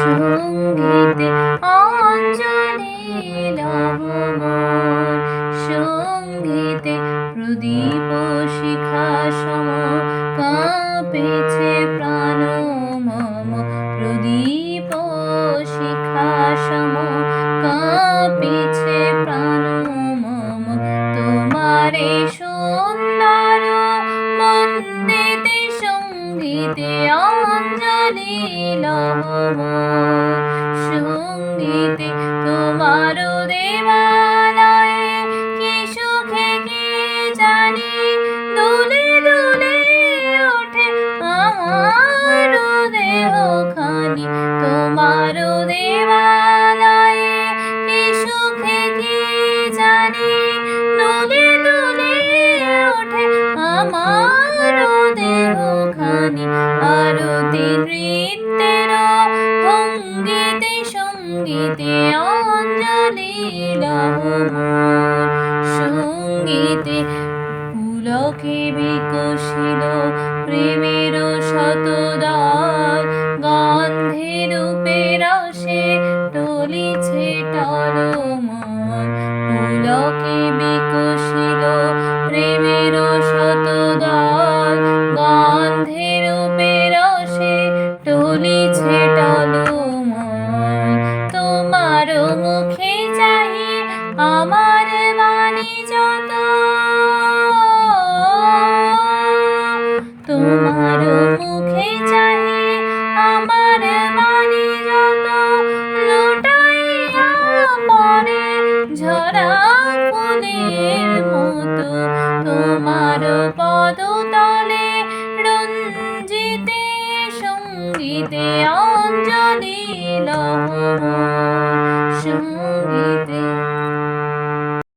সঙ্গীতে অঞ্জলি সঙ্গীতে প্রদীপ শিখা সম কাঁপেছে। অঞ্জলি নম সঙ্গী গীতে অঞ্জলি সঙ্গীতে পুলকে বিকশিল প্রেমের শতদল গন্ধে রূপে রসে টলিছে টলয় মতো তোমার পদতলে রঞ্জিতে সঙ্গীতে অঞ্জলি লহ।